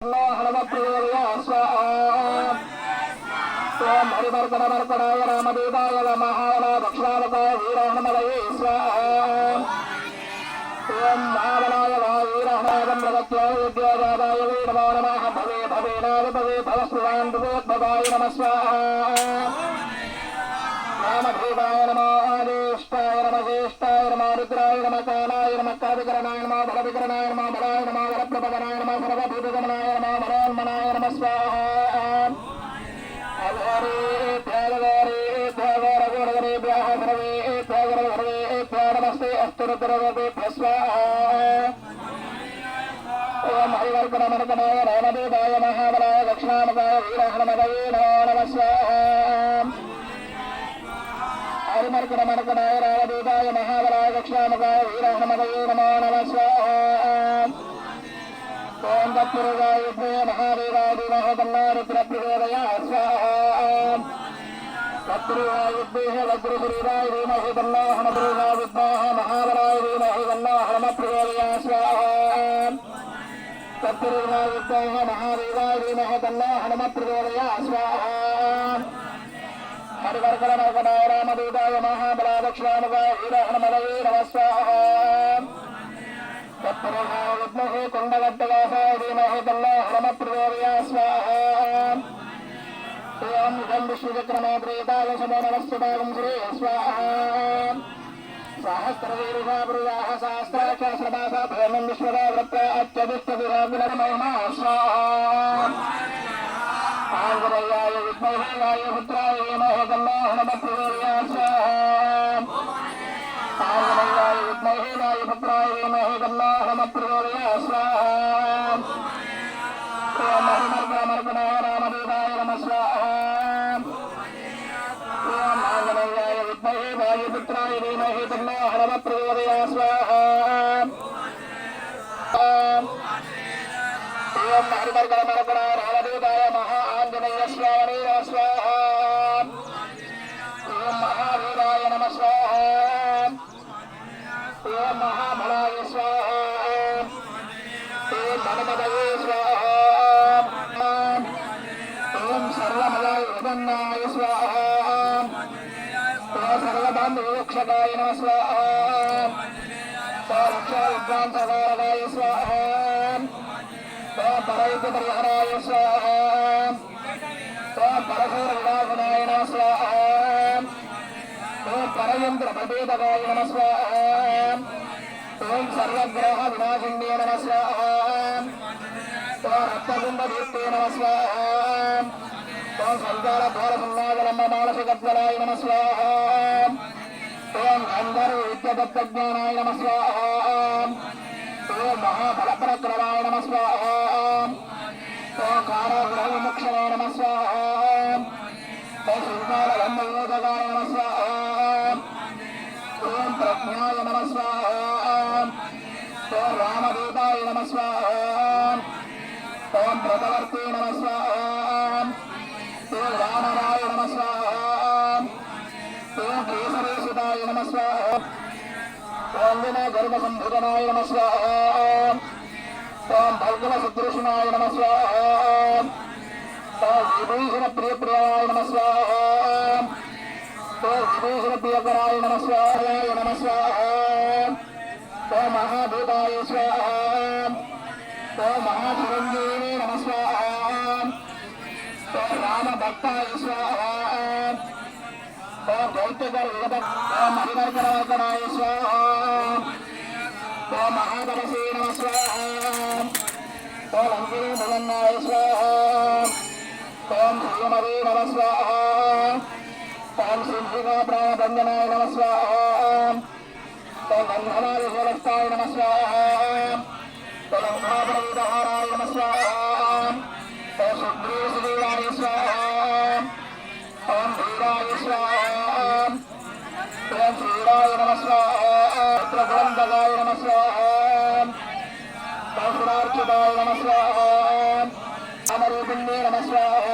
ఓం హరివర్కణ వర్కణాయ రామదేవాయ నమః దక్షిణావకాయ వీరహణమలయే ఓం మహాబలాయ వీరహణాయం ప్రగత్యాయ విద్యాజాదాయ నమో నమః భవే భవేనాయ భవే భవస్వాన్ భవోద్భవాయ నమ స్వాహ నమ ఆదేష్టాయ నమ జ్యేష్ఠాయ నమ రుద్రాయ నమ కాలాయ నమ కావికరణాయ నమ నమ బలాయ నమ వరప్రపదనాయ నమ సర్వ నమ బలోన్మనాయ నమ స్వాహ నమస్తే అస్తు ఓం హరివర్గణ రామదేవాయ మహాబలాయ దక్షిణామకాయ వీరహణమదయే నమో నమ స్వాహ. హరిమర్గణ రామదేవాయ మహాబలాయ వీరహణమదయే నమో నమ స్వాహ. ఓం తత్పురుగాయ మహాదేవాది మహోదన్నారుద్రప్రచోదయ స్వాహ తత్పురుగాయ వజ్రశరీరాయ ధీమహి తన్నాహనపురుగా విద్మాహ మహాబలాయ ధీమహి తన్నాహనమప్రచోదయ స్వాహ తత్పురుగాయ విద్మాహ మహాదేవాయ ధీమహి తన్నాహనమప్రచోదయ స్వాహ హరివర్గణ మర్గణాయ రామదూతాయ మహాబలా నమ స్వాహ విద్మహే కుండగడ్డవాసాయ ధీమహి తన్నాహనమప్రచోదయ స్వాహ ఓం ఇదం విశ్వచక్రమే ప్రేతాయ సమోనమస్సుదాగం శ్రీ స్వాహ సహస్రవీరుషా పురుషాः భయమం విశ్వదా వృత్త అత్యధిష్ట విరాగుణమహిమా స్వాహ ఆంజనేయాయ పుత్రాయ ధీమహి తన్నాహనమప్రచోదయ స్వాహ ఓం హరిమర్గణమర్గణాయ రామదేవాయ నమ స్వాహ. ఓం ఆంజనేయాయ విద్మహే వాయుపుత్రాయ ధీమహి స్వాహ ఓం రామదేవాయ మహా ఆంజనేయ స్వామి నమ స్వాహ ఓం మహావీరాయ నమ స్వాహ ఓం సర్వబాంధవోక్షకాయ నమ స్వాహ. ఓం రక్షా విద్వాంసకారకాయ స్వాహ. ఓం పరైతి పరిహరాయ స్వాహ. ఓం పరశూర వినాశనాయ నమ స్వాహ. పరయంత్ర నమ స్వాహ. ఓం సర్వగ్రహ వినాశిన్యే నమ స్వాహ. దీప్తే నమ స్వాహ. ఓం మానసికత్వరాయ నమ స్వాహ. ఓం అందరూ విద్యదత్తజ్ఞానాయ నమ స్వాహ ఓం మహాఫలపరక్రమాయ నమ స్వాహ ఓం కారాగ్రహ విముక్షణే నమ స్వాహ ఓం శృంగార బ్రహ్మయోధకాయ నమ స్వాహ ఓం ప్రజ్ఞాయ నమ స్వాహ ఓం రామదూతాయ నమ స్వాహ ఓం ప్రతవర్తే నమ స్వాహ ఓం రామరాయ నమ స్వాహ ఓం కేసరేశుతాయ నమ స్వాహ. ఓం విన గర్భ సంభుజనాయ నమ స్వాహ. ఓం భర్గవ సదృశనాయ నమ స్వాహ. ఓం విభూషణ ప్రియప్రియాయ నమ స్వాహ. ఓం విభూషణ ప్రియకరాయ నమ స్వాహాయ నమ స్వాహ. ఓం మహాభూతాయ స్వాహ. ఓం మహాచిరంజీవి నమ స్వాహ స్వాహ ఓం నమ స్వాహ ఓం అంజనీ భగన్నాయ స్వాహ ఓం శ్రీమదే నమ స్వాహ ఓం నమ స్వాహ ఓం శూలస్థాయ నమ స్వాహ నమ స్వాహ సుగ్రీవ ఓం శ్రీరాయ నమ స్వాహ ప్రగ్రంథగాయ నమ స్వాహ ఓం సురార్చితాయ నమ స్వాహ అమరూపిణ్యే నమ స్వాహ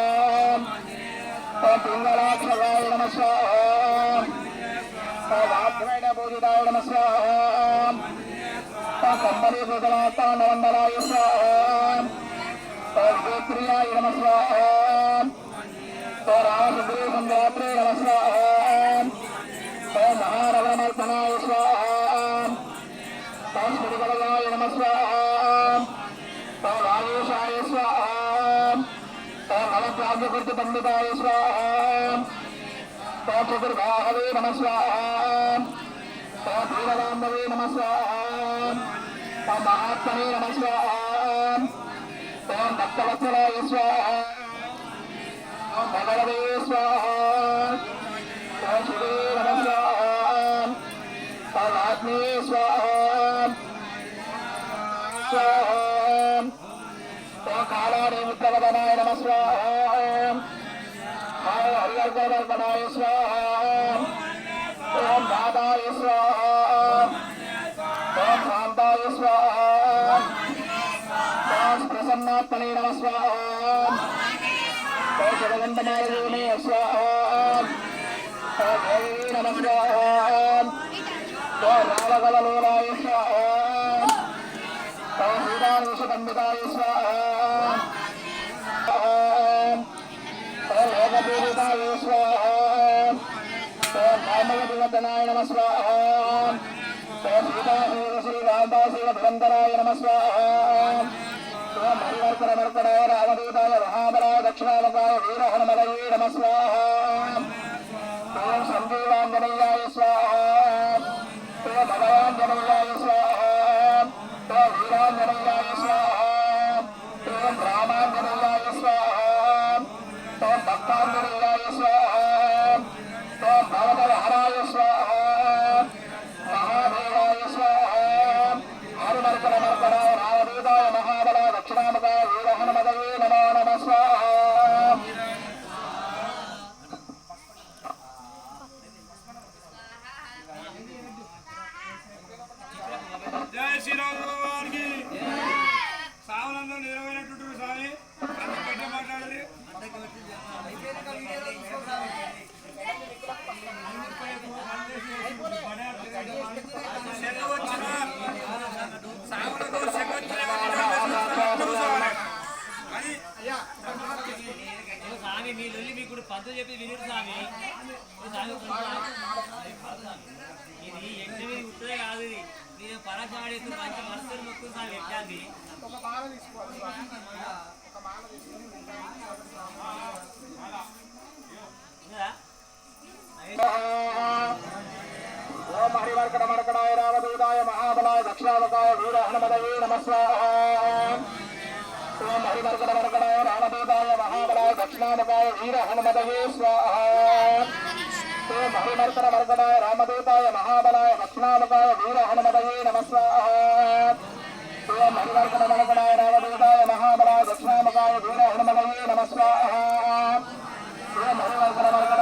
ఓం పింగళాక్షరాయ నమ స్వాహ వాగ్వేణ నమ స్వాహ కంబరీ స్వాహ నమ స్వాహ నవప్రాజ్యకృతి పండితాయ స్వాహ ఓం చతుర్బాహవే నమ స్వాహ ఓం దీనవాంబవే నమ స్వాహ ఓం మహాత్మనే నమ స్వాహ ఓం భక్తవత్సలాయ స్వాహ ఓం భగవదే స్వాహ ఓం శివే నమ స్వాహ ఓం ఆత్మే స్వాహ స్వాహ ఓం కాళానే ముద్రవదనాయ నమ స్వాహ ఓం హరివర్గవర్గనాయ ఓం దాదాయ ఓం శాంతాయ ఓం ప్రసన్నాత్మనే నమ ఓం ఓం నమ ఓం ఓం స్వాహ లోకపూజితాయ స్వాహ ఓం భామవతివర్ధనాయ నమ స్వాహ. ఓం సీతాశీల శ్రీ ధురంధరాయ నమ స్వాహ ఓం రామదూతాయ మహాబలాయ నమ స్వాహ ఓం సంజీవాంజనేయాయ స్వాహ ఓం భగవాంజనేయాయ స్వాహ ఓం వీరాంజనేయాయ స్వాహ ఓం రామాంజనేయాయ స్వాహ ఓం భక్తాంజనేయాయ స్వాహ ఓం భవదహరాయ స్వాహ మహాదేవాయ స్వాహ హరిమర్కర మర్కరాయ రామదూతాయ మహాబల దక్షిణామకాయ వీర హనుమదయే నమో నమ స్వాహ జై వారికి సావనందం నిలవైనటువంటి స్వామి అందరూ మాట్లాడాలి మీరు పరాచాడి మంచి మస్తులు మొక్కు స్వామి ఓం హరివర్కట మరకడాయ రామదూతాయ మహాబలాయ దక్షిణావకాయ వీర ఓం హరివర్కట మరకడాయ రామదూతాయ మహాబలాయ దక్షిణావకాయ వీర హనుమదయే స్వాహ ते बहुनर्तन वर्धनाय रामदूताय महाबलाय दक्षिणामकाय वीर हनुमदये नमस्वाः ते बहुनर्तन वर्धनाय रामदूताय महाबलाय दक्षिणामकाय वीर हनुमदये नमस्वाः ते बहुनर्तन वर्धनाय